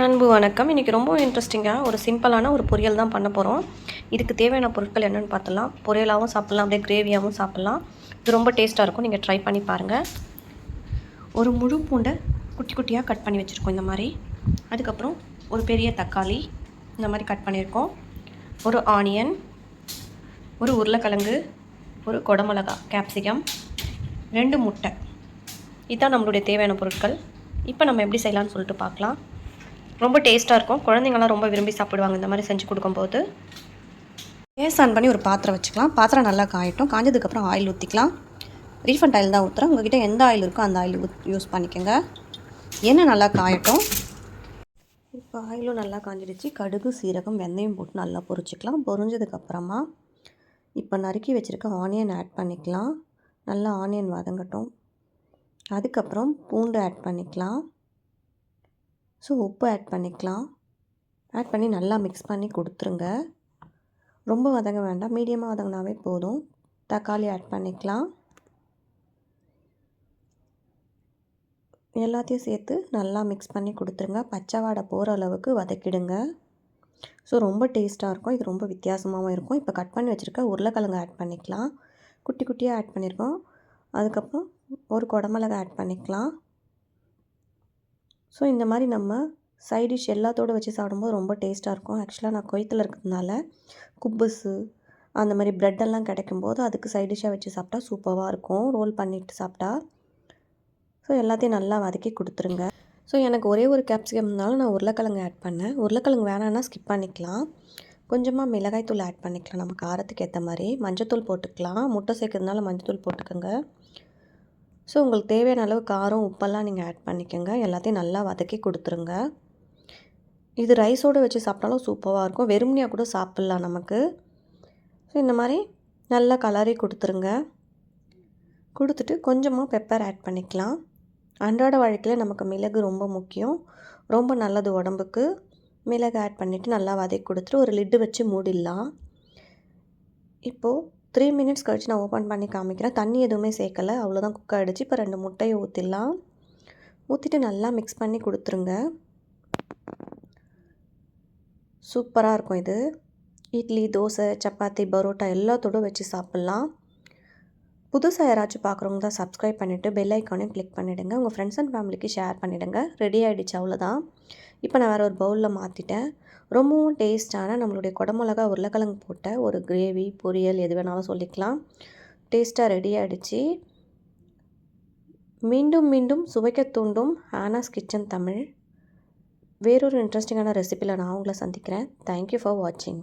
என் அன்பு வணக்கம். இன்றைக்கி ரொம்ப இன்ட்ரெஸ்டிங்காக ஒரு சிம்பிளான ஒரு பொரியல் தான் பண்ண போகிறோம் இதுக்கு தேவையான பொருட்கள் என்னென்னு பார்த்துலாம் பொரியலாகவும் சாப்பிட்லாம் அப்படியே கிரேவியாகவும் சாப்பிட்லாம். இது ரொம்ப டேஸ்ட்டாக இருக்கும். நீங்கள் ட்ரை பண்ணி பாருங்கள் ஒரு முழு பூண்டை குட்டி குட்டியாக கட் பண்ணி வச்சுருக்கோம் இந்த மாதிரி. அதுக்கப்புறம் ஒரு பெரிய தக்காளி இந்த மாதிரி கட் பண்ணியிருக்கோம். ஒரு ஆனியன் ஒரு உருளைக்கிழங்கு ஒரு கொடமிளகா கேப்சிகம் ரெண்டு முட்டை. இதுதான் நம்மளுடைய தேவையான பொருட்கள். இப்போ நம்ம எப்படி செய்யலாம்னு சொல்லிட்டு பார்க்கலாம். ரொம்ப டேஸ்ட்டாக இருக்கும். குழந்தைங்களாம் ரொம்ப விரும்பி சாப்பிடுவாங்க இந்த மாதிரி செஞ்சு கொடுக்கும்போது. கேஸ் ஆன் பண்ணி ஒரு பாத்திரம் வச்சுக்கலாம். பாத்திரம் நல்லா காயட்டும். காஞ்சதுக்கப்புறம் ஆயில் ஊற்றிக்கலாம் ரீஃபண்ட் ஆயில் தான் ஊற்றுறேன் உங்ககிட்ட எந்த ஆயில் இருக்கோ அந்த ஆயில் யூஸ் பண்ணிக்கோங்க. எண்ணெய் நல்லா காயட்டும். இப்போ ஆயிலும் நல்லா காஞ்சிடுச்சு. கடுகு சீரகம் வெந்தயம் போட்டு நல்லா பொரிச்சிக்கலாம். பொரிஞ்சதுக்கப்புறமா இப்போ நறுக்கி வச்சுருக்க ஆனியன் ஆட் பண்ணிக்கலாம். நல்லா ஆனியன் வதங்கட்டும். அதுக்கப்புறம் பூண்டு ஆட் பண்ணிக்கலாம். ஸோ உப்பு ஆட் பண்ணிக்கலாம். ஆட் பண்ணி நல்லா மிக்ஸ் பண்ணி கொடுத்துருங்க. ரொம்ப வதங்க வேண்டாம். மீடியமாக வதங்கினாவே போதும். தக்காளி ஆட் பண்ணிக்கலாம். எல்லாத்தையும் சேர்த்து நல்லா மிக்ஸ் பண்ணி கொடுத்துருங்க. பச்சை வாடை போகிற அளவுக்கு வதக்கிடுங்க. ஸோ ரொம்ப டேஸ்ட்டாக இருக்கும். இது ரொம்ப வித்தியாசமாகவும் இருக்கும். இப்போ கட் பண்ணி வச்சுருக்க உருளைக்கிழங்கு ஆட் பண்ணிக்கலாம். குட்டி குட்டியாக ஆட் பண்ணியிருக்கோம் அதுக்கப்புறம் ஒரு குடமிளகா ஆட் பண்ணிக்கலாம். ஸோ இந்த மாதிரி நம்ம சைட் டிஷ் எல்லாத்தோடு வச்சு சாப்பிடும்போது ரொம்ப டேஸ்ட்டாக இருக்கும். ஆக்சுவலாக நான் கொய்த்தில் இருக்கிறதுனால குப்புஸு அந்த மாதிரி ப்ரெட்டெல்லாம் கிடைக்கும்போது அதுக்கு சைட் டிஷ்ஷாக வச்சு சாப்பிட்டா சூப்பராக இருக்கும். ரோல் பண்ணிவிட்டு சாப்பிட்டா. ஸோ எல்லாத்தையும் நல்லா வதக்கி கொடுத்துருங்க. ஸோ எனக்கு ஒரே ஒரு கேப்சிகம் இருந்தாலும் நான் உருளைக்கிழங்கு ஆட் பண்ணேன். உருளைக்கிழங்கு வேணான்னா ஸ்கிப் பண்ணிக்கலாம். கொஞ்சமாக மிளகாய்த்தூள் ஆட் பண்ணிக்கலாம். நம்ம காரத்துக்கு ஏற்ற மாதிரி. மஞ்சத்தூள் போட்டுக்கலாம். முட்டை சேர்க்கறதுனால மஞ்சத்தூள் போட்டுக்கோங்க. ஸோ உங்களுக்கு தேவையான அளவு காரம் உப்பெல்லாம் நீங்கள் ஆட் பண்ணிக்கோங்க. எல்லாத்தையும் நல்லா வதக்கி கொடுத்துருங்க. இது ரைஸோடு வச்சு சாப்பிட்டாலும் சூப்பராக இருக்கும். வெறுமனையாக கூட சாப்பிட்லாம் நமக்கு. ஸோ இந்த மாதிரி நல்லா கலரி கொடுத்துருங்க. கொடுத்துட்டு கொஞ்சமாக பெப்பர் ஆட் பண்ணிக்கலாம். அன்றாட வாழ்க்கையில் நமக்கு மிளகு ரொம்ப முக்கியம். ரொம்ப நல்லது உடம்புக்கு. மிளகு ஆட் பண்ணிவிட்டு நல்லா வதக்கி கொடுத்துட்டு ஒரு லிட்டு வச்சு மூடிடலாம். இப்போது த்ரீ மினிட்ஸ் கழிச்சு நான் ஓப்பன் பண்ணி காமிக்கிறேன். தண்ணி எதுவுமே சேர்க்கலை. அவ்வளோதான் குக் ஆகிடுச்சு இப்போ ரெண்டு முட்டையை ஊற்றிடலாம் ஊற்றிட்டு நல்லா மிக்ஸ் பண்ணி கொடுத்துருங்க. சூப்பராக இருக்கும் இது. இட்லி தோசை சப்பாத்தி பரோட்டா எல்லாத்தோடும் வச்சு சாப்பிட்லாம். புதுசாக யாராச்சும் பார்க்குறவங்க தான் சப்ஸ்கிரைப் பண்ணிவிட்டு பெல் ஐக்கானையும் கிளிக் பண்ணிவிடுங்க உங்கள் ஃப்ரெண்ட்ஸ் அண்ட் ஃபேமிலிக்கு ஷேர் பண்ணிவிடுங்க ரெடி ஆகிடுச்சு அவ்வளோதான் இப்போ நான் வேறு ஒரு பவுலில் மாற்றிட்டேன் ரொம்பவும் டேஸ்ட்டான நம்மளுடைய குடமிளகா உருளைக்கிழங்கு போட்ட ஒரு கிரேவி பொரியல் எது வேணாலும் சொல்லிக்கலாம். டேஸ்ட்டாக ரெடி ஆகிடுச்சு மீண்டும் மீண்டும் சுவைக்க தூண்டும் ஆனாஸ் கிச்சன் தமிழ். வேறொரு இன்ட்ரெஸ்டிங்கான ரெசிப்பியில் நான் உங்களை சந்திக்கிறேன். தேங்க்யூ ஃபார் வாட்சிங்